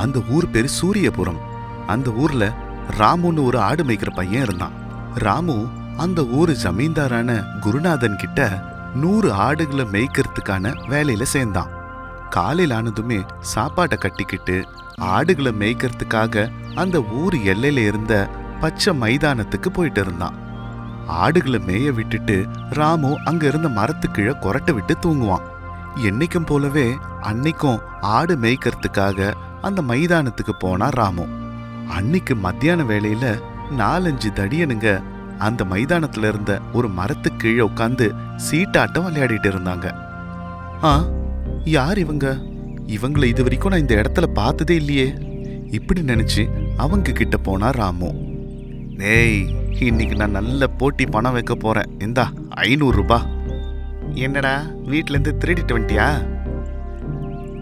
அந்த ஊர் பேரு சூரியபுரம். அந்த ஊர்ல ராமுன்னு ஒரு ஆடு மேய்க்கிற பையன் இருந்தான். ராமு அந்த ஊர் ஜமீன்தாரான குருநாதன் கிட்ட நூறு ஆடுகளை மேய்க்கிறதுக்கான வேலையில சேர்ந்தான். காலையில் ஆனதுமே சாப்பாட்டை கட்டிக்கிட்டு ஆடுகளை மேய்க்கிறதுக்காக அந்த ஊர் எல்லையில இருந்த பச்சை மைதானத்துக்கு போயிட்டு இருந்தான். ஆடுகளை மேய விட்டுட்டு ராமு அங்க இருந்த மரத்துக்கு கொரட்டை விட்டு தூங்குவான். என்னைக்கும் போலவே அன்னைக்கும் ஆடு மேய்க்கிறதுக்காக அந்த மைதானத்துக்கு போனா ராமு. அன்னைக்கு மத்தியான வேளையில நாலஞ்சு தடியனுங்க அந்த மைதானத்துல இருந்த ஒரு மரத்துக்கு கீழே உட்காந்து சீட்டாட்டம் விளையாடிட்டு இருந்தாங்க. ஆ யார் இவங்க? இவங்கள இது வரைக்கும் நான் இந்த இடத்துல பார்த்ததே இல்லையே. இப்படி நினைச்சு அவங்க கிட்ட போனா ராமு. ஏய் இன்னைக்கு நான் நல்ல போட்டி பணம் வைக்க போறேன். இந்தா ஐநூறு ரூபா. என்னடா வீட்டிலேருந்து இருந்து திருடிட்டு வந்துட்டியா?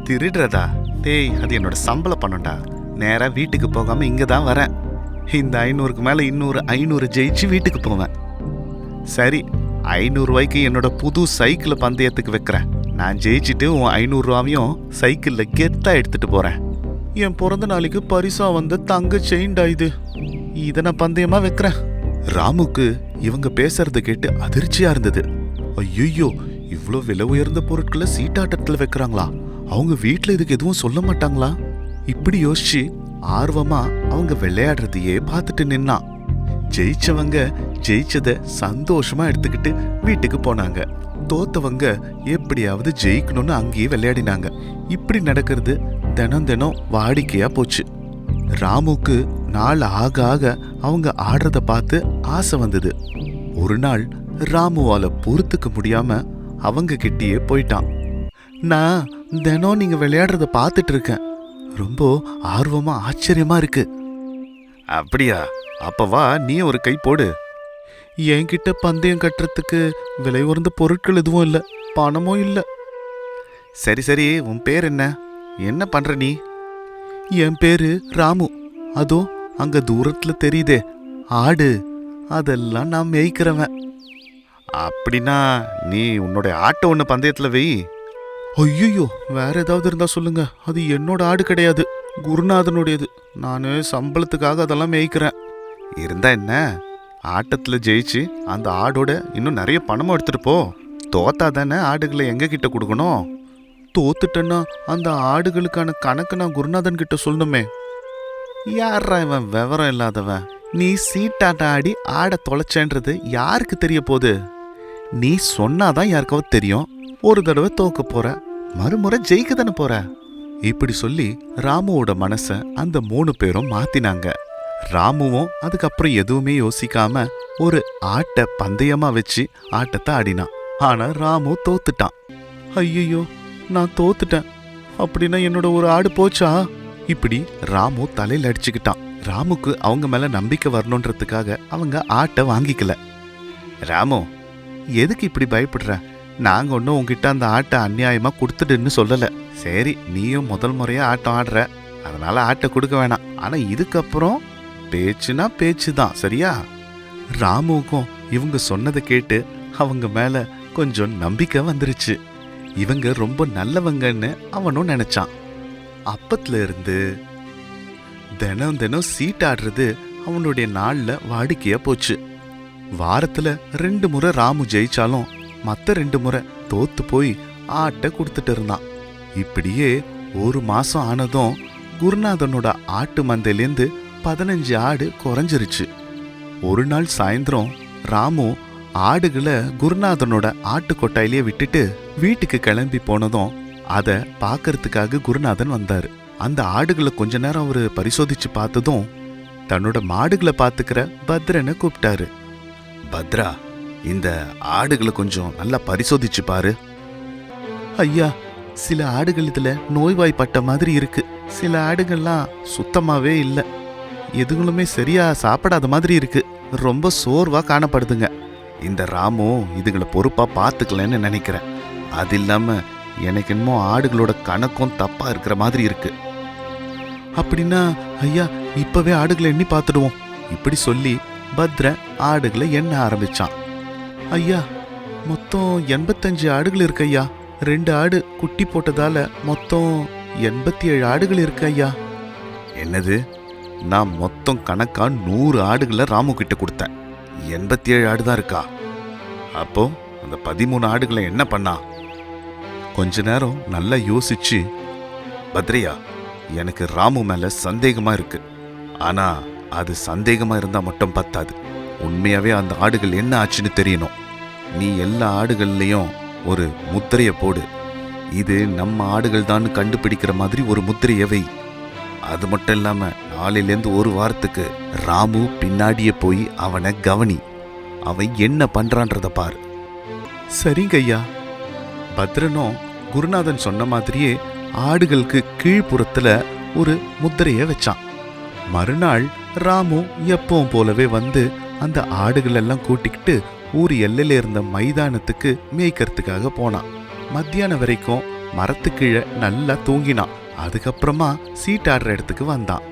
திருடுறதா? டேய் அது என்னோட சம்பள பணம்டா. நேராக வீட்டுக்கு போகாமல் இங்கே தான் வரேன். இந்த ஐநூறுக்கு மேலே இன்னொரு ஐநூறு ஜெயிச்சு வீட்டுக்கு போவேன். சரி ஐநூறுரூவாய்க்கு என்னோட புது சைக்கிள் பந்தயத்துக்கு வைக்கிறேன். நான் ஜெயிச்சுட்டு உன் ஐநூறுரூவாவையும் சைக்கிளில் கெத்தாக எடுத்துகிட்டு போகிறேன் என் பிறந்த நாளைக்கு பரிசாக வந்த தங்க செயின்டா இது. இதை நான் பந்தயமாக வைக்கிறேன். ராமுக்கு இவங்க பேசுறத கேட்டு அதிர்ச்சியாக இருந்தது. ஐயோ இவ்வளோ விலை உயர்ந்த பொருட்களை சீட்டாட்டத்தில் வைக்கிறாங்களா? அவங்க வீட்டில் இதுக்கு எதுவும் சொல்ல மாட்டாங்களா? இப்படி யோசிச்சு ஆர்வமா அவங்க விளையாடுறதையே பார்த்துட்டு நின்னான் ஜெயிச்சவங்க ஜெயிச்சத சந்தோஷமா எடுத்துக்கிட்டு வீட்டுக்கு போனாங்க. தோத்தவங்க எப்படியாவது ஜெயிக்கணும்னு அங்கேயே விளையாடினாங்க. இப்படி நடக்கிறது தினம் தினம் வாடிக்கையா போச்சு. ராமுக்கு நாள் ஆக ஆக அவங்க ஆடுறத பார்த்து ஆசை வந்தது. ஒரு நாள் ராமுவால பொறுத்துக்க முடியாம அவங்க கிட்டேயே போயிட்டான். நான் தினம் நீங்க விளையாடுறத பார்த்துட்டு இருக்கேன். ரொம்ப ஆர்வமா ஆச்சரியமா இருக்கு. அப்படியா? அப்ப வா நீ ஒரு கை போடு. என்கிட்ட பந்தயம் கட்டுறதுக்கு விலை உயர்ந்த பொருட்கள் எதுவும் இல்ல பணமும் இல்ல. சரி சரி உன் பேர் என்ன? என்ன பண்ற நீ? என் பேரு ராமு. அதோ அங்க தூரத்துல தெரியுதே ஆடு. அதெல்லாம் நான் மேய்க்கிறவன். அப்படின்னா நீ உன்னோட ஆட்டை ஒன்று பந்தயத்தில் வை. ஐயோ வேற ஏதாவது இருந்தா சொல்லுங்க. அது என்னோட ஆடு கிடையாது. குருநாதனுடையது. நான் சம்பளத்துக்காக அதெல்லாம் மேய்க்கிறேன். இருந்தா என்ன? ஆட்டத்தில் ஜெயிச்சு அந்த ஆடோட இன்னும் நிறைய பணமும் எடுத்துட்டு போ. தோத்தா தானே ஆடுகளை எங்க கிட்ட கொடுக்கணும்? தோத்துட்டேன்னா அந்த ஆடுகளுக்கான கணக்கு நான் குருநாதன் கிட்ட சொல்லணுமே. யாரா இவன் விவரம் இல்லாதவன்? நீ சீட்டாட்ட ஆடி ஆடை தொலைச்சேன்றது யாருக்கு தெரிய போகுது? நீ சொன்னாதான் யாருக்காவது தெரியும். ஒரு தடவை தோக்க போற. மறுமுறை ஜெயிக்க தானே போற? இப்படி சொல்லி ராமுவோட மனச அந்த மூணு பேரும் மாத்தினாங்க. ராமுவும் அதுக்கப்புறம் எதுவுமே யோசிக்காம ஒரு ஆட்டை பந்தயமா வச்சு ஆட்டத்தை ஆடினான். ஆனா ராமு தோத்துட்டான். ஐயோ நான் தோத்துட்டேன். அப்படின்னா என்னோட ஒரு ஆடு போச்சா? இப்படி ராமு தலையில அடிச்சுக்கிட்டான். ராமுக்கு அவங்க மேல நம்பிக்கை வரணுன்றதுக்காக அவங்க ஆட்டை வாங்கிக்கல. ராமு எதுக்கு இப்படி பயப்படுற? நாங்கள் ஒன்றும் உங்ககிட்ட அந்த ஆட்டை அநியாயமாக கொடுத்துடுன்னு சொல்லலை. சரி நீயும் முதல் முறையாக ஆட்டம் ஆடுற. அதனால் ஆட்டை கொடுக்க வேணாம். ஆனால் இதுக்கப்புறம் பேச்சுனா பேச்சு தான் சரியா? ராமுவுக்கும் இவங்க சொன்னதை கேட்டு அவங்க மேலே கொஞ்சம் நம்பிக்கை வந்துருச்சு. இவங்க ரொம்ப நல்லவங்கன்னு அவனும் நினச்சான். அப்பத்துல இருந்து தினம் தினம் சீட்டாடுறது அவனுடைய நாளில் வாடிக்கையாக போச்சு. வாரத்தில் ரெண்டு முறை ராமு ஜெயிச்சாலும் மத்த ரெண்டு முறை தோத்து போய் ஆட்டை கொடுத்துட்டு இருந்தான். இப்படியே ஒரு மாசம் ஆனதும் குருநாதனோட ஆட்டு மந்தையிலேருந்து பதினஞ்சு ஆடு குறைஞ்சிருச்சு. ஒரு நாள் சாயந்தரம் ராமு ஆடுகளை குருநாதனோட ஆட்டு கொட்டாயிலேயே விட்டுட்டு வீட்டுக்கு கிளம்பி போனதும் அதை பார்க்கறதுக்காக குருநாதன் வந்தாரு. அந்த ஆடுகளை கொஞ்ச நேரம் அவரு பரிசோதிச்சு பார்த்ததும் தன்னோட மாடுகளை பார்த்துக்கிற பத்ரனை கூப்பிட்டாரு. பத்ரா இந்த ஆடுகளை கொஞ்சம் நல்லா பரிசோதிச்சு பாரு. ஐயா சில ஆடுகள் இதில் நோய்வாய்ப்பட்ட மாதிரி இருக்கு. சில ஆடுகள்லாம் சுத்தமாகவே இல்லை. எதுங்களுமே சரியா சாப்பிடாத மாதிரி இருக்கு. ரொம்ப சோர்வாக காணப்படுதுங்க. இந்த ராமு இதுங்களை பொறுப்பாக பார்த்துக்கலன்னு நினைக்கிறேன். அது இல்லாம எனக்கு என்னமோ ஆடுகளோட கணக்கும் தப்பாக இருக்கிற மாதிரி இருக்கு. அப்படின்னா ஐயா இப்போவே ஆடுகளை எண்ணி பார்த்துடுவோம் இப்படி சொல்லி பத்ர ஆடுகளை எண்ண ஆரம்பிச்சான். ஐயா மொத்தம் எண்பத்தஞ்சு ஆடுகள் இருக்கு ஐயா. ரெண்டு ஆடு குட்டி போட்டதால மொத்தம் எண்பத்தி ஏழு ஆடுகள் இருக்கு ஐயா. என்னது? நான் மொத்தம் கணக்கா நூறு ஆடுகளை ராமு கிட்ட கொடுத்தேன். எண்பத்தி ஏழு ஆடு தான் இருக்கா? அப்போ அந்த பதிமூணு ஆடுகளை என்ன பண்ணா? கொஞ்ச நேரம் நல்லா யோசிச்சு பத்ரியா எனக்கு ராமு மேல சந்தேகமா இருக்கு. ஆனா அது சந்தேகமா இருந்தா மட்டும் பத்தாது. உண்மையாகவே அந்த ஆடுகள் என்ன ஆச்சுன்னு தெரியணும். நீ எல்லா ஆடுகள்லேயும் ஒரு முத்திரையை போடு. இது நம்ம ஆடுகள் தான் கண்டுபிடிக்கிற மாதிரி ஒரு முத்திரையவை அது மட்டும் இல்லாமல் நாளிலேருந்து ஒரு வாரத்துக்கு ராமு பின்னாடியே போய் அவனை கவனி. அவன் என்ன பண்ணுறான்றத பார். சரிங்க ஐயா. பத்ரனும் குருநாதன் சொன்ன மாதிரியே ஆடுகளுக்கு கீழ்ப்புறத்தில் ஒரு முத்திரையை வச்சான். மறுநாள் ராமு எப்பவும் போலவே வந்து அந்த ஆடுகளெல்லாம் கூட்டிக்கிட்டு ஊர் எல்லையில இருந்த மைதானத்துக்கு மேய்க்கிறதுக்காக போனான். மத்தியானம் வரைக்கும் மரத்து கீழே நல்லா தூங்கினான். அதுக்கப்புறமா சீட்டாடுற இடத்துக்கு வந்தான்.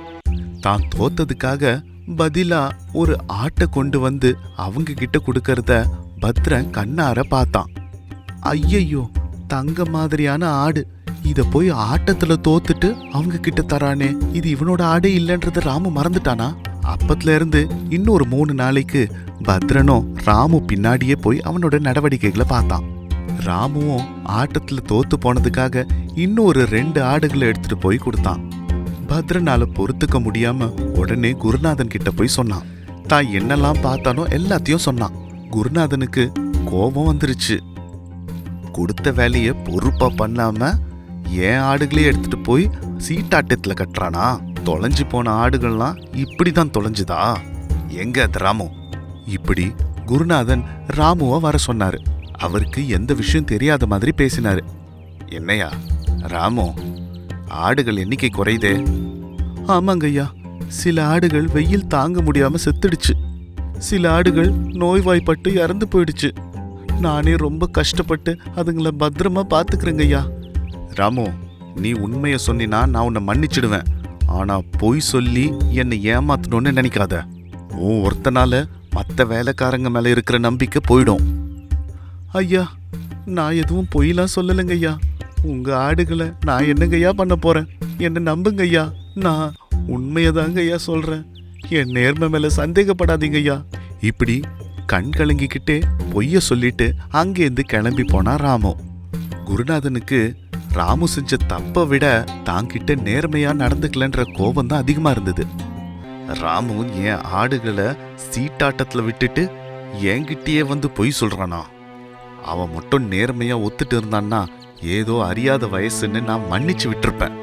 தான் தோத்ததுக்காக பதிலா ஒரு ஆட்டை கொண்டு வந்து அவங்க கிட்ட கொடுக்கறத பத்ரன் கண்ணார பார்த்தான். ஐயையோ தங்க மாதிரியான ஆடு. இத போய் ஆட்டத்துல தோத்துட்டு அவங்க கிட்ட தரானே. இது இவனோட ஆடே இல்லைன்றத ராமு மறந்துட்டானா? அப்பத்துல இருந்து இன்னொரு மூணு நாளைக்கு பத்ரனும் ராமு பின்னாடியே போய் அவனோட நடவடிக்கைகளை பார்த்தான். ராமுவும் ஆட்டத்துல தோத்து போனதுக்காக இன்னொரு ரெண்டு ஆடுகளை எடுத்துட்டு போய் கொடுத்தான். பத்ரனால பொறுத்துக்க முடியாம உடனே குருநாதன் கிட்ட போய் சொன்னான். தான் என்னெல்லாம் பார்த்தானோ எல்லாத்தையும் சொன்னான். குருநாதனுக்கு கோபம் வந்துருச்சு. கொடுத்த வேலையை பொறுப்பா பண்ணாம ஏன் ஆடுகளே எடுத்துட்டு போய் சீட்டாட்டத்துல கட்டுறானா? தொலைஞ்சு போன ஆடுகள்லாம் இப்படி தான் தொலைஞ்சுதா? எங்க அது ராமு? இப்படி குருநாதன் ராமுவை வர சொன்னாரு. அவருக்கு எந்த விஷயம் தெரியாத மாதிரி பேசினாரு. என்னையா ராமு ஆடுகள் எண்ணிக்கை குறையுதே. ஆமாங்கய்யா சில ஆடுகள் வெயில் தாங்க முடியாம செத்துடுச்சு. சில ஆடுகள் நோய்வாய்ப்பட்டு இறந்து போயிடுச்சு. நானே ரொம்ப கஷ்டப்பட்டு அதுங்களை பத்திரமா பாத்துக்கிறேங்க ராமு நீ உண்மையை சொன்னினா நான் உன்னை மன்னிச்சிடுவேன். ஆனா பொய் சொல்லி என்னை ஏமாத்தணும்னு நினைக்காத. உன் ஒருத்தனால மற்ற வேலைக்காரங்க மேல இருக்கிற நம்பிக்கை போயிடும். ஐயா நான் எதுவும் பொய்லாம் சொல்லலைங்க ஐயா. உங்க ஆடுகளை நான் என்னங்கய்யா பண்ண போறேன்? என்ன நம்புங்க ஐயா. நான் உண்மையதாங்க ஐயா சொல்றேன். என் நேர்மை மேல சந்தேகப்படாதீங்க ஐயா. இப்படி கண் கலங்கிக்கிட்டே பொய்ய சொல்லிட்டு அங்கேருந்து கிளம்பி போனா ராமு. குருநாதனுக்கு ராமு செஞ்ச தப்பை விட தாங்கிட்ட நேர்மையா நடந்துக்கலன்ற கோபம் தான் அதிகமா இருந்தது. ராமு என் ஆடுகளை சீட்டாட்டத்துல விட்டுட்டு என்கிட்டயே வந்து பொய் சொல்றானா? அவன் மட்டும் நேர்மையா ஒத்துட்டு இருந்தான்னா ஏதோ அறியாத வயசுன்னு நான் மன்னிச்சு விட்டுருப்பேன்.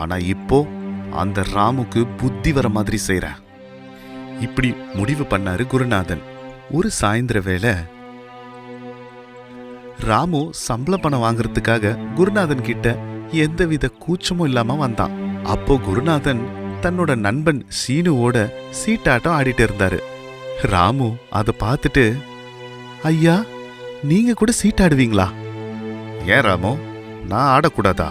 ஆனா இப்போ அந்த ராமுக்கு புத்தி வர மாதிரி செய்கிறேன் இப்படி முடிவு பண்ணாரு குருநாதன். ஒரு சாயந்தர வேளை ராமு சம்பள பணம் வாங்குறதுக்காக குருநாதன் கிட்ட எந்தவித கூச்சமும் இல்லாம வந்தான். அப்போ குருநாதன் தன்னோட நண்பன் சீனுவோட சீட்டாட்டம் ஆடிட்டு இருந்தாரு. ராமு அதை பார்த்துட்டு ஐயா நீங்க கூட சீட்டாடுவீங்களா ஏன் ராமு? நான் ஆடக்கூடாதா?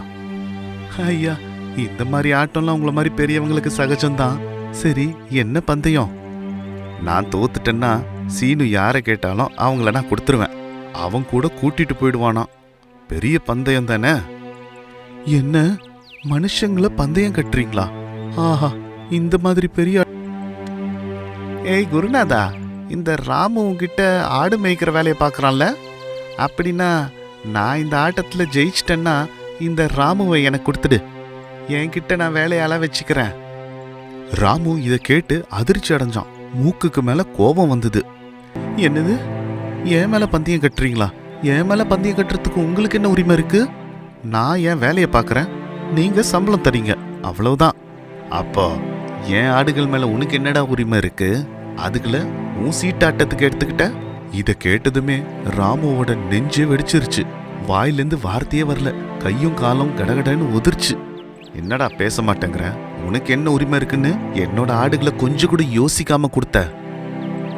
ஐயா இந்த மாதிரி ஆட்டம்லாம் உங்கள மாதிரி பெரியவங்களுக்கு சகஜம்தான். சரி என்ன பந்தயம்? நான் தோத்துட்டேன்னா சீனு யாரை கேட்டாலும் அவங்கள நான் கொடுத்துருவேன். அவன் கூட கூட்டிட்டு போயிடுவானாம் பெரிய பந்தயம் தானே? என்ன? மனுஷங்கள பந்தயம் கட்டுறீங்களா? ஆஹா இந்த மாதிரி பெரிய ஏய் குருநாதா இந்த ராமு உன்கிட்ட ஆடு மேய்க்கிற வேலையை பார்க்கறான்ல? அப்படின்னா நான் இந்த ஆட்டத்தில் ஜெயிச்சிட்டேன்னா இந்த ராமுவை எனக்கு கொடுத்துடு. என்கிட்ட நான் வேலையால வச்சுக்கிறேன். ராமு இதை கேட்டு அதிர்ச்சி அடைஞ்சான். மூக்குக்கு மேல கோபம் வந்தது. என்னது? என் மேலே பந்தயம் கட்டுறீங்களா? என் மேலே பந்தயம் கட்டுறதுக்கு உங்களுக்கு என்ன உரிமை இருக்குது நான் என் வேலையை பார்க்குறேன். நீங்கள் சம்பளம் தரீங்க. அவ்வளவுதான். அப்போ என் ஆடுகள் மேலே உனக்கு என்னடா உரிமை இருக்குது அதுக்குள்ள உன் சீட்டாட்டத்துக்கு எடுத்துக்கிட்ட? இதை கேட்டதுமே ராமுவோட நெஞ்சே வெடிச்சிருச்சு. வாயிலேருந்து வார்த்தையே வரல. கையும் காலும் கடகடன்னு உதிர்ச்சு. என்னடா பேச மாட்டேங்கிற? உனக்கு என்ன உரிமை இருக்குன்னு என்னோட ஆடுகளை கொஞ்சம் கூட யோசிக்காம கொடுத்த.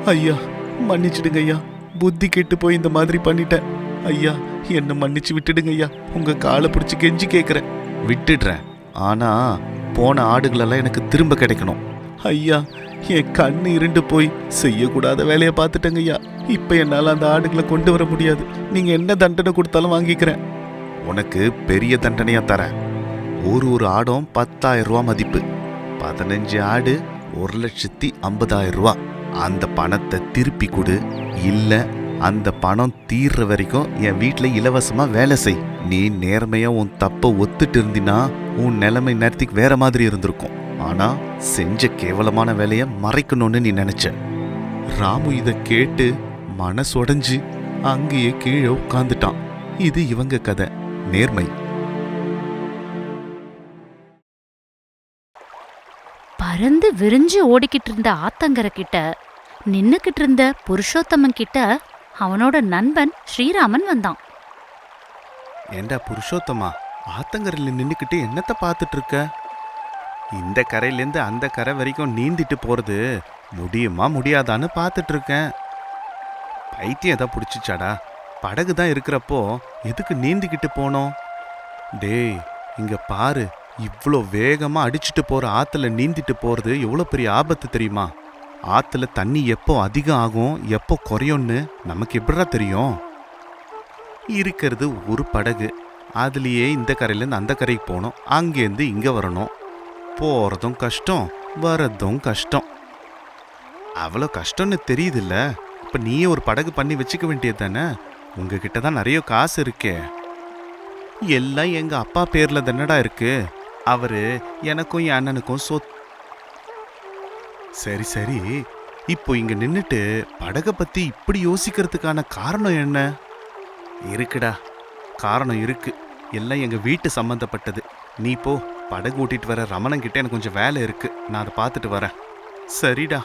ஐயா மன்னிச்சிடுங்க ஐயா. புத்தி கெட்டு போய் இந்த மாதிரி பண்ணிட்டேன். ஐயா என்ன மன்னிச்சு விட்டுடுங்க ஐயா. உங்க காலை பிடிச்சி கெஞ்சி கேட்குறேன் விட்டுடுறேன். ஆனா போன ஆடுகளெல்லாம் எனக்கு திரும்ப கிடைக்கணும். ஐயா என் கண்ணு இருண்டு போய் செய்யக்கூடாத வேலையை பார்த்துட்டேங்க ஐயா. இப்போ என்னால் அந்த ஆடுகளை கொண்டு வர முடியாது. நீங்க என்ன தண்டனை கொடுத்தாலும் வாங்கிக்கிறேன். உனக்கு பெரிய தண்டனையா தரேன். ஒரு ஒரு ஆடும் பத்தாயிரம் ரூபா மதிப்பு. பதினஞ்சு ஆடு ஒரு லட்சத்தி ஐம்பதாயிரம் ரூபா. அந்த பணத்தை திருப்பி கொடு. இல்லை அந்த பணம் தீர்ற வரைக்கும் என் வீட்டில் இலவசமாக வேலை செய். நீ நேர்மையாக உன் தப்பை ஒத்துட்டு இருந்தினா உன் நிலைமை நேரத்துக்கு வேற மாதிரி இருந்திருக்கும். ஆனால் செஞ்ச கேவலமான வேலையை மறைக்கணும்னு நீ நினச்ச. ராமு இதை கேட்டு மனசுடைஞ்சு அங்கேயே கீழே உட்காந்துட்டான் இது இவங்க கதை. நேர்மை. பறந்து விரிஞ்சு ஓடிக்கிட்டு இருந்த ஆத்தங்கரை கிட்ட நின்னுக்கிட்டு இருந்த புருஷோத்தமன் கிட்ட அவனோட நண்பன் ஸ்ரீராமன் வந்தான். ஏண்டா புருஷோத்தமா? ஆத்தங்கரையில் நின்னுக்கிட்டு என்னத்தை பார்த்துட்டு இருக்க இந்த கரையிலேருந்து அந்த கரை வரைக்கும் நீந்திட்டு போறது முடியுமா முடியாதான்னு பார்த்துட்டு இருக்கேன் பைத்தியம் எதா பிடிச்சிச்சாடா? படகு தான் இருக்கிறப்போ எதுக்கு நீந்திக்கிட்டு போனோம்? டேய் இங்கே பாரு. இவ்வளோ வேகமாக அடிச்சிட்டு போகிற ஆற்றுல நீந்திட்டு போகிறது எவ்வளோ பெரிய ஆபத்து தெரியுமா? ஆற்றுல தண்ணி எப்போ அதிகம் ஆகும் எப்போ குறையும்னு நமக்கு எப்படிடா தெரியும்? இருக்கிறது ஒரு படகு. அதுலேயே இந்த கரையிலேருந்து அந்த கரைக்கு போகணும். அங்கேருந்து இங்கே வரணும். போகிறதும் கஷ்டம் வரதும் கஷ்டம். அவ்வளோ கஷ்டம்னு தெரியுதுல்ல? இப்போ நீயே ஒரு படகு பண்ணி வச்சுக்க வேண்டியது தானே? உங்ககிட்ட தான் நிறைய காசு இருக்கே. எல்லாம் எங்கள் அப்பா பேரில் தானடா இருக்கு. அவர் எனக்கும் என் அண்ணனுக்கும் சொத் சரி சரி. இப்போ இங்க நின்னுட்டு படகை பத்தி இப்படி யோசிக்கிறதுக்கான காரணம் என்ன? இருக்குடா. காரணம் இருக்கு. எல்லாம் எங்க வீட்டு சம்பந்தப்பட்டது. நீ போ. படகு ஓட்டிட்டு வர ரமணன் கிட்ட எனக்கு கொஞ்சம் வேலை இருக்கு. நான் அதை பார்த்துட்டு வரேன். சரிடா.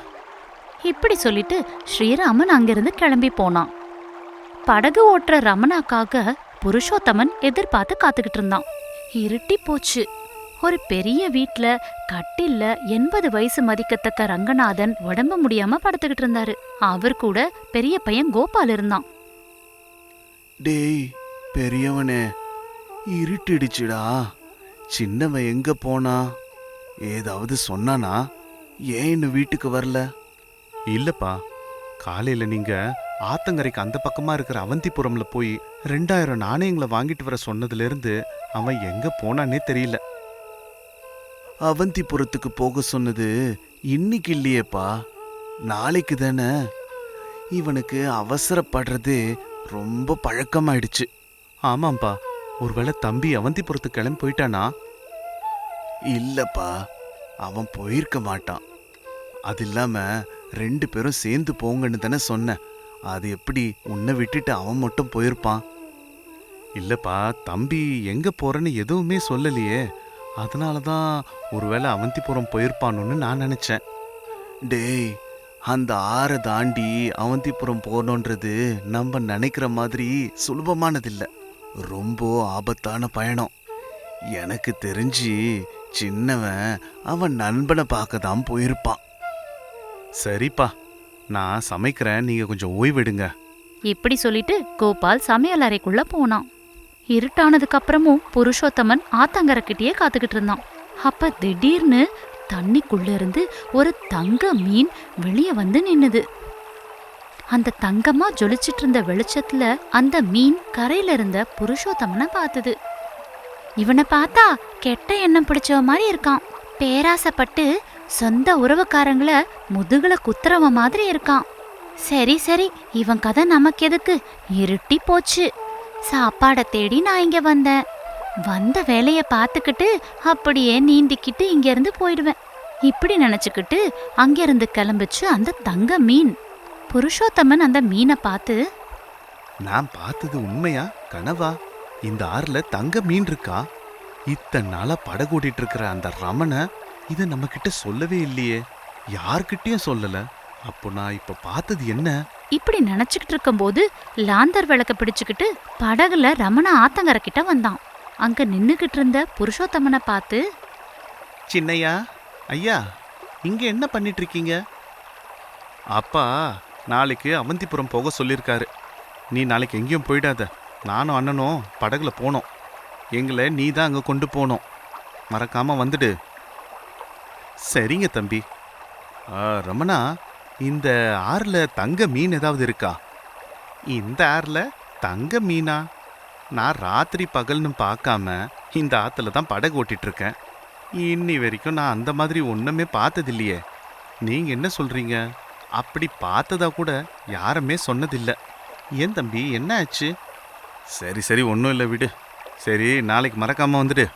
இப்படி சொல்லிட்டு ஸ்ரீராமன் அங்கிருந்து கிளம்பி போனான். படகு ஓட்டுற ரமணாக்காக புருஷோத்தமன் எதிர்பார்த்து காத்துக்கிட்டு இருந்தான். இருட்டி போச்சு. ஒரு பெரிய வீட்ல கட்டில்ல எண்பது வயசு மதிக்கத்தக்க ரங்கநாதன் உடம்பு முடியாம படுத்துக்கிட்டு இருந்தாரு. அவர் கூட பெரிய பையன் கோபால் இருந்தான். டேய் பெரியவனே இருட்டிடுச்சுடா. சின்னவன் எங்க போனா? ஏதாவது சொன்னானா? ஏன் இன்னும் வீட்டுக்கு வரல? இல்லப்பா காலையில நீங்க ஆத்தங்கரைக்கு அந்த பக்கமா இருக்கிற அவந்திபுரம்ல போய் ரெண்டாயிரம் நாணயங்களை வாங்கிட்டு வர சொன்னதுல இருந்து அவன் எங்க போனானே தெரியல. அவந்திபுரத்துக்கு போக சொன்னது இன்னைக்கு இல்லையேப்பா. நாளைக்கு தானே. இவனுக்கு அவசரப்படுறது ரொம்ப பழக்கமாயிடுச்சு. ஆமாம்பா ஒருவேளை தம்பி அவந்திபுரத்துக்கு கிளம்பி போயிட்டானா? இல்லப்பா. அவன் போயிருக்க மாட்டான். அது இல்லாம ரெண்டு பேரும் சேர்ந்து போங்கன்னு தானே சொன்னேன். அது எப்படி உன்னை விட்டுட்டு அவன் மட்டும் போயிருப்பான்? இல்லப்பா தம்பி எங்க போறேன்னு எதுவுமே சொல்லலையே. அதனால தான் ஒருவேளை அவந்திபுரம் போயிருப்பானோன்னு நான் நினைச்சேன். டேய் அந்த ஆறை தாண்டி அவந்திபுரம் போகணுன்றது நம்ம நினைக்கிற மாதிரி சுலபமானதில்லை. ரொம்ப ஆபத்தான பயணம். எனக்கு தெரிஞ்சு சின்னவன் அவன் நண்பனை பார்க்க தான் போயிருப்பான். சரிப்பா நான் சமைக்கிறேன் நீங்க கொஞ்சம் ஓய்வெடுங்க. இப்படி சொல்லிட்டு கோபால் சமையல் அறைக்குள்ள போனான். இருட்டானதுக்கு அப்புறமும் புருஷோத்தமன் ஆத்தங்கரைக்கிட்டயே காத்துக்கிட்டு இருந்தான். அப்ப திடீர்னு தண்ணிக்குள்ள இருந்து ஒரு தங்க மீன் வெளியே வந்து நின்னுது. அந்த தங்கமா ஜொலிச்சிட்டு இருந்த வெளிச்சத்துல அந்த மீன் கரையில இருந்த புருஷோத்தமனை பார்த்தது இவனை பார்த்தா கெட்ட எண்ணம் பிடிச்சவ மாதிரி இருக்கான். பேராசைப்பட்டு சொந்த உறவுக்காரங்கள முதுகுல குத்துறவ மாதிரி இருக்கான். சரி சரி இவன் கதை நமக்கு எதுக்கு? இருட்டி போச்சு. சாப்பாட தேடி நான் இங்க வந்தேன். வந்த வேலைய பார்த்துக்கிட்டு அப்படியே நீந்திக்கிட்டு இங்க இருந்து போயிடுவேன். இப்படி நினைச்சுக்கிட்டு அங்கிருந்து கிளம்பிச்சு அந்த தங்க மீன். புருஷோத்தமன் அந்த மீனை பார்த்து நான் பார்த்தது உண்மையா கனவா? இந்த ஆறுல தங்க மீன் இருக்கா? இத்தனை நாளா படகோடிட்டு இருக்கிற அந்த ரமண இதை நம்ம கிட்ட சொல்லவே இல்லையே. யார்கிட்டயும் சொல்லல. அப்போ நான் இப்ப பார்த்தது என்ன? இப்படி நினச்சிக்கிட்டு இருக்கும்போது லாந்தர் விளக்க பிடிச்சுக்கிட்டு படகுல ரமண ஆத்தங்கரை கிட்ட வந்தான். அங்க நின்னுகிட்டு இருந்த புருஷோத்தமனை பார்த்து சின்னையா ஐயா இங்க என்ன பண்ணிட்டு இருக்கீங்க அப்பா நாளைக்கு அவந்திபுரம் போக சொல்லியிருக்காரு நீ நாளைக்கு எங்கேயும் போயிடாத. நானும் அண்ணனும் படகுல போனோம். எங்களை நீ தான் அங்கே கொண்டு போனோம். மறக்காம வந்துடு. சரிங்க தம்பி. ஆ, ரமணா இந்த ஆறுல தங்க மீன் ஏதாவது இருக்கா? இந்த ஆறுல தங்க மீனா? நான் ராத்திரி பகல்னு பார்க்காம இந்த ஆற்றுல தான் படகு ஓட்டிட்டு இருக்கேன் இன்னி வரைக்கும் நான் அந்த மாதிரி ஒன்றுமே பார்த்ததில்லையே. நீங்கள் என்ன சொல்கிறீங்க அப்படி பார்த்ததா கூட யாருமே சொன்னதில்லை. ஏன் தம்பி என்ன ஆச்சு? சரி சரி ஒன்றும் இல்லை விடு. சரி நாளைக்கு மறக்காமல் வந்துடு.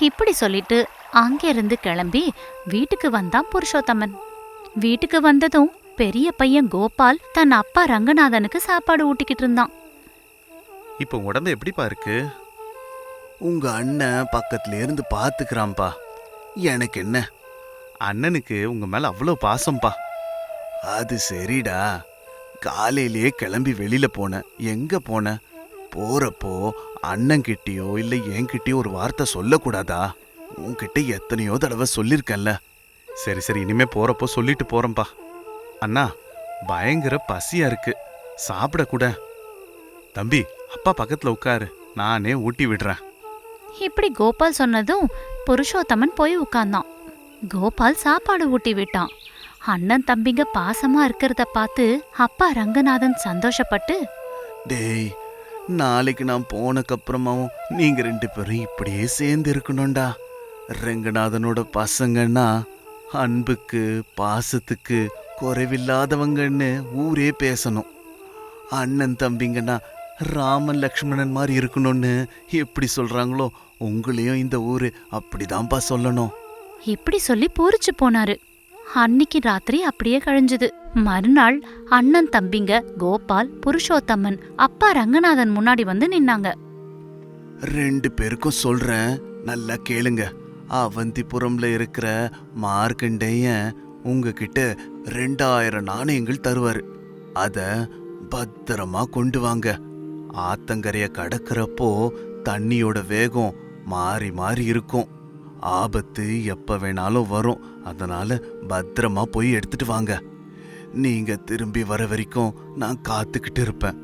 இப்படி சொல்லிட்டு அங்கிருந்து கிளம்பி வீட்டுக்கு வந்தான் புருஷோத்தமன். வீட்டுக்கு வந்ததும் பெரிய பையன் கோபால் தன் அப்பா ரங்கநாதனுக்கு சாப்பாடு ஊட்டிக்கிட்டு இருந்தான். இப்போ உடம்பு எப்படிப்பா இருக்கு? உங்க அண்ணன் பக்கத்துல இருந்து பாத்துக்கிறான்ப்பா. எனக்கு என்ன? அண்ணனுக்கு உங்க மேல அவ்வளோ பாசம்ப்பா. அது சரிடா. காலையிலேயே கிளம்பி வெளியில போன. எங்க போன? போறப்போ அண்ணன்கிட்டயோ இல்ல என்கிட்டயோ ஒரு வார்த்தை சொல்லக்கூடாதா? உன்கிட்ட எத்தனையோ தடவை சொல்லிருக்கேன்ல. சரி சரி இனிமே போறப்போ சொல்லிட்டு போறேன்ப்பா அண்ணா பயங்கர பசியா இருக்கு. சாப்பிடக்கூட தம்பி அப்பா பக்கத்துல உட்காரு. நானே ஊட்டி விடுறேன். இப்படி கோபால் சொன்னதும் புருஷோத்தமன் போய் உட்கார்ந்தான். கோபால் சாப்பாடு ஊட்டி விட்டான். அண்ணன் தம்பிங்க பாசமா இருக்கிறத பார்த்து அப்பா ரங்கநாதன் சந்தோஷப்பட்டு டேய் நாளைக்கு நான் போனக்கப்புறமாவும் நீங்க ரெண்டு பேரும் இப்படியே சேர்ந்து இருக்கணும்டா. ரெங்கநாதனோட பசங்கன்னா அன்புக்கு பாசத்துக்கு குறைவில்லாதவங்கன்னு ஊரே பேசணும். அண்ணன் தம்பிங்கன்னா ராமன் லக்ஷ்மணன் மாதிரி இருக்கணும்னு எப்படி சொல்றாங்களோ உங்களையும் இந்த ஊரு அப்படிதான்ப்பா சொல்லணும். இப்படி சொல்லி பூரிச்சு போனாரு. அன்னிக்கு ராத்திரி அப்படியே கழிஞ்சது. மறுநாள் அண்ணன் தம்பிங்க கோபால் புருஷோத்தமன் அப்பா ரங்கநாதன் முன்னாடி வந்து நின்னாங்க. ரெண்டு பேருக்கும் சொல்றேன் நல்லா கேளுங்க. அவந்திபுரம்ல இருக்கிற மார்க்கண்டேயன் உங்ககிட்ட ரெண்டாயிரம் நாணயங்கள் தருவார். அத பத்திரமா கொண்டு வாங்க. ஆத்தங்கரைய கடக்கிறப்போ தண்ணியோட வேகம் மாறி மாறி இருக்கும். ஆபத்து எப்ப வேணாலும் வரும். அதனால பத்திரமா போய் எடுத்துட்டு வாங்க. நீங்க திரும்பி வர வரைக்கும் நான் காத்துக்கிட்டு இருப்பேன்.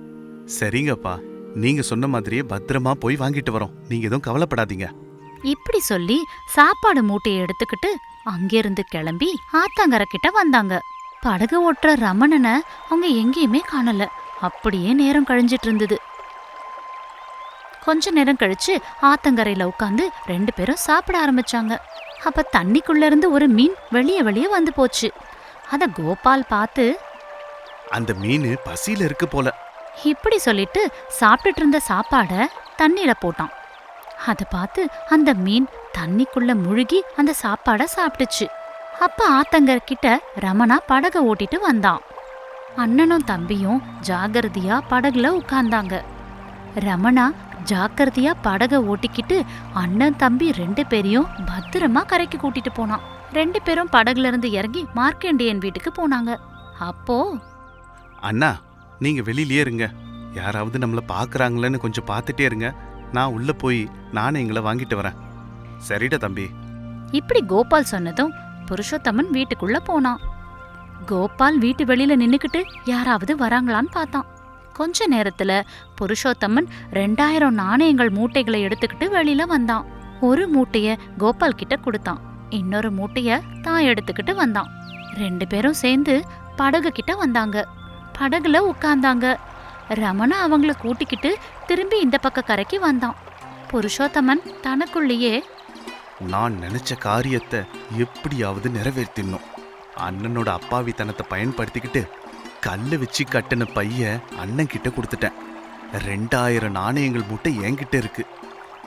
சரிங்கப்பா. நீங்க சொன்ன மாதிரியே பத்திரமா போய் வாங்கிட்டு வரோம். நீங்க எதுவும் கவலைப்படாதீங்க. இப்படி சொல்லி சாப்பாடு மூட்டையை எடுத்துக்கிட்டு அங்கிருந்து கிளம்பி ஆத்தாங்கரை கிட்ட வந்தாங்க. படகு ஓட்டுற ரமணனை அவங்க எங்கேயுமே காணல. அப்படியே நேரம் கழிஞ்சிட்டு இருந்தது. கொஞ்ச நேரம் கழிச்சு ஆத்தங்கரையில உட்காந்து ரெண்டு பேரும் சாப்பிட ஆரம்பிச்சாங்க. அப்ப தண்ணிக்குள்ள இருந்து ஒரு மீன் வெளியே வெளியே வந்து போச்சு. அத கோபால் பார்த்து அந்த மீன் பசியில இருக்கு போல. இப்படி சொல்லிட்டு சாப்பிட்டுட்டு இருந்த சாப்பாட தண்ணியில போட்டான். அதை பார்த்து அந்த மீன் தண்ணிக்குள்ள முழுகி அந்த சாப்பாடை சாப்பிட்டுச்சு அப்ப ஆத்தங்கர் கிட்ட ரமணா படக ஓட்டிட்டு வந்தான். அண்ணனும் தம்பியும் ஜாகிரதையா படகுல உட்கார்ந்தாங்க ரமணா ஜாக்கிரதையா படக ஓட்டிக்கிட்டு அண்ணன் தம்பி ரெண்டு பேரையும் பத்திரமா கரைக்கு கூட்டிட்டு போனான். ரெண்டு பேரும் படகுல இருந்து இறங்கி மார்க்கேண்டியன் வீட்டுக்கு போனாங்க. அப்போ அண்ணா நீங்க வெளியிலேயே இருங்க. யாராவது நம்மள பாக்குறாங்களேன்னு கொஞ்சம் பார்த்துட்டே இருங்க. நான் உள்ள போய் நானே எங்களை வாங்கிட்டு வரேன். சரிடா தம்பி. இப்படி கோபால் சொன்னதும் புருஷோத்தமன் வீட்டுக்குள்ள போனான். கோபால் வீட்டு வெளியில நின்னுக்கிட்டு யாராவது வராங்களான்னு பார்த்தான். கொஞ்ச நேரத்துல புருஷோத்தமன் ரெண்டாயிரம் நாணயங்கள் மூட்டைகளை எடுத்துக்கிட்டு வெளியில வந்தான். ஒரு மூட்டைய கோபால் கிட்ட கொடுத்தான். இன்னொரு மூட்டைய தான் எடுத்துக்கிட்டு வந்தான். ரெண்டு பேரும் சேர்ந்து படகு கிட்ட வந்தாங்க. படகுல உட்கார்ந்தாங்க. ரமணா அவங்கள கூட்டிக்கிட்டு திரும்பி இந்த பக்க கரைக்கு வந்தான். புருஷோத்தமன் தனக்குள்ளேயே நான் நினைச்ச காரியத்தை எப்படியாவது நிறைவேற்றிடணும். அண்ணனோட அப்பாவித்தனத்தை பயன்படுத்திக்கிட்டு கல்லை வச்சு கட்டின பைய அண்ணன் கிட்ட கொடுத்துட்டேன். ரெண்டாயிரம் நாணயங்கள் மூட்டை என்கிட்ட இருக்கு.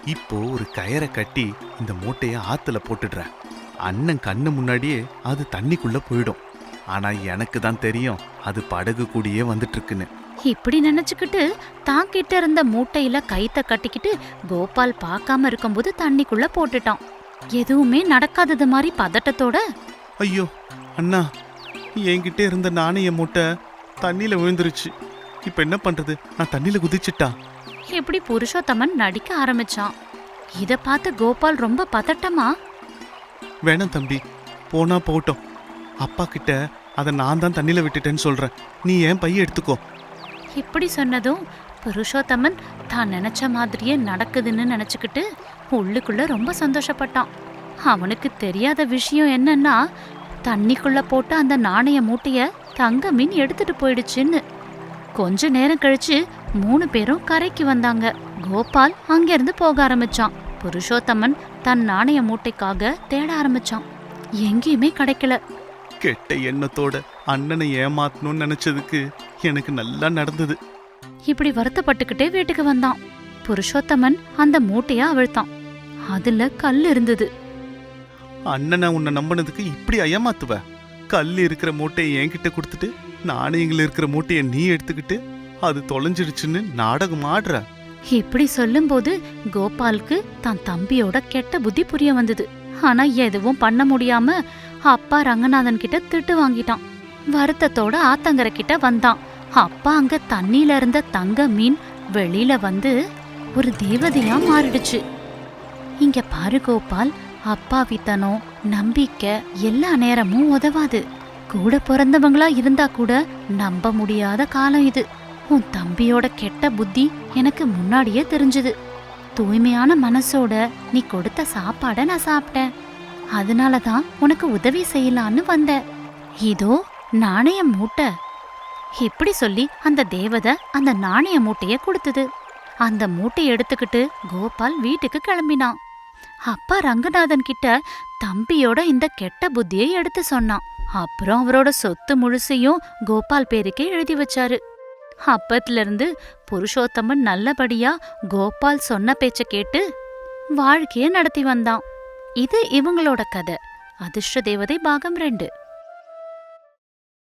இப்போ ஒரு கயரை கட்டி இந்த மூட்டையை ஆத்துல போட்டுடுறேன். அண்ணன் கண்ணு முன்னாடியே அது தண்ணிக்குள்ள போயிடும். ஆனா எனக்கு தான் தெரியும் அது படகு கூடியே வந்துட்டு இருக்குன்னு. இப்படி நினைச்சுக்கிட்டு தான் கிட்ட இருந்த மூட்டையில கைத்த கட்டிக்கிட்டு கோபால் பார்க்காம இருக்கும்போது தண்ணிக்குள்ள போட்டுட்டான். எதுவுமே நடக்காதது மாதிரி பதட்டத்தோட ஐயோ அண்ணா என்கிட்ட இருந்த நாணய மூட்டை தண்ணியில விழுந்துருச்சு. இப்போ என்ன பண்றது? நான் தண்ணியில குதிச்சிட்டா? இப்படி புருஷோத்தமன் நடிக்க ஆரம்பிச்சான். இத பார்த்து கோபால் ரொம்ப பதட்டமா? வேணாம் தம்பி போனா போகட்டும். அப்பா கிட்ட அதை நான் தான் தண்ணியில விட்டுட்டேன்னு சொல்றேன். நீ ஏன் பைய எடுத்துக்கோ. இப்படி சொன்னதும் புருஷோத்தமன் தான் நினச்ச மாதிரியே நடக்குதுன்னு நினச்சிக்கிட்டு உள்ளுக்குள்ளே ரொம்ப சந்தோஷப்பட்டான். அவனுக்கு தெரியாத விஷயம் என்னன்னா தண்ணிக்குள்ளே போட்ட அந்த நாணய மூட்டையை தங்க மீன் எடுத்துட்டு போயிடுச்சுன்னு. கொஞ்ச நேரம் கழிச்சு மூணு பேரும் கரைக்கு வந்தாங்க. கோபால் அங்கேருந்து போக ஆரம்பிச்சான். புருஷோத்தமன் தன் நாணய மூட்டைக்காக தேட ஆரம்பிச்சான். எங்கேயுமே கிடைக்கல. கெட்ட எண்ணத்தோட அண்ணனை ஏமாத்தணும்னு நினைச்சதுக்கு எனக்கு நல்லா நடந்தது. இப்படி வருத்தப்பட்டுக்கிட்டே வீட்டுக்கு வந்தான். புருஷோத்தமன் அந்த மூட்டைய அவிழ்த்தான். அதுல கல் இருந்தது. அண்ணனை உன்னை நம்பினதுக்கு இப்படி ஏமாத்துவ? கல் இருக்கிற மூட்டையை என்கிட்ட கொடுத்துட்டு நாணயங்கள் இருக்கிற மூட்டையை நீ எடுத்துக்கிட்டு அது தொலைஞ்சிடுச்சுன்னு நாடகம் ஆடுற. இப்படி சொல்லும்போது கோபாலுக்கு தான் தம்பியோட கெட்ட புத்தி புரிய வந்தது. ஆனா எதுவும் பண்ண முடியாம அப்பா ரங்கநாதன் கிட்ட திட்டு வாங்கிட்டான். வருத்தத்தோட ஆத்தங்கரை கிட்ட வந்தான். அப்பா அங்க தண்ணியில இருந்த தங்க மீன் வெளியில வந்து ஒரு தேவதையா மாறிடுச்சு. இங்க பாரு கோபால் அப்பாவித்தனம் நம்பிக்கை எல்லா நேரமும் உதவாது. கூட பிறந்தவங்களா இருந்தா கூட நம்ப முடியாத காலம் இது. உன் தம்பியோட கெட்ட புத்தி எனக்கு முன்னாடியே தெரிஞ்சது. தூய்மையான மனசோட நீ கொடுத்த சாப்பாட நான் சாப்பிட்டேன். அதனால தான் உனக்கு உதவி செய்யலான்னு வந்தேன். இதோ நாணய மூட்டை. இப்படி சொல்லி அந்த தேவதை அந்த நாணய மூட்டைய கொடுத்தது. அந்த மூட்டையை எடுத்துக்கிட்டு கோபால் வீட்டுக்கு கிளம்பினான். அப்பா ரங்கநாதன் கிட்ட தம்பியோட இந்த கெட்ட புத்தியை எடுத்து சொன்னான். அப்புறம் அவரோட சொத்து முழுசையும் கோபால் பேருக்கே எழுதி வச்சாரு. அப்பத்துல இருந்து புருஷோத்தமன் நல்லபடியா கோபால் சொன்ன பேச்ச கேட்டு வாழ்க்கையை நடத்தி வந்தான். இது இவங்களோட கதை. அதிர்ஷ்ட தேவதை பாகம் ரெண்டு.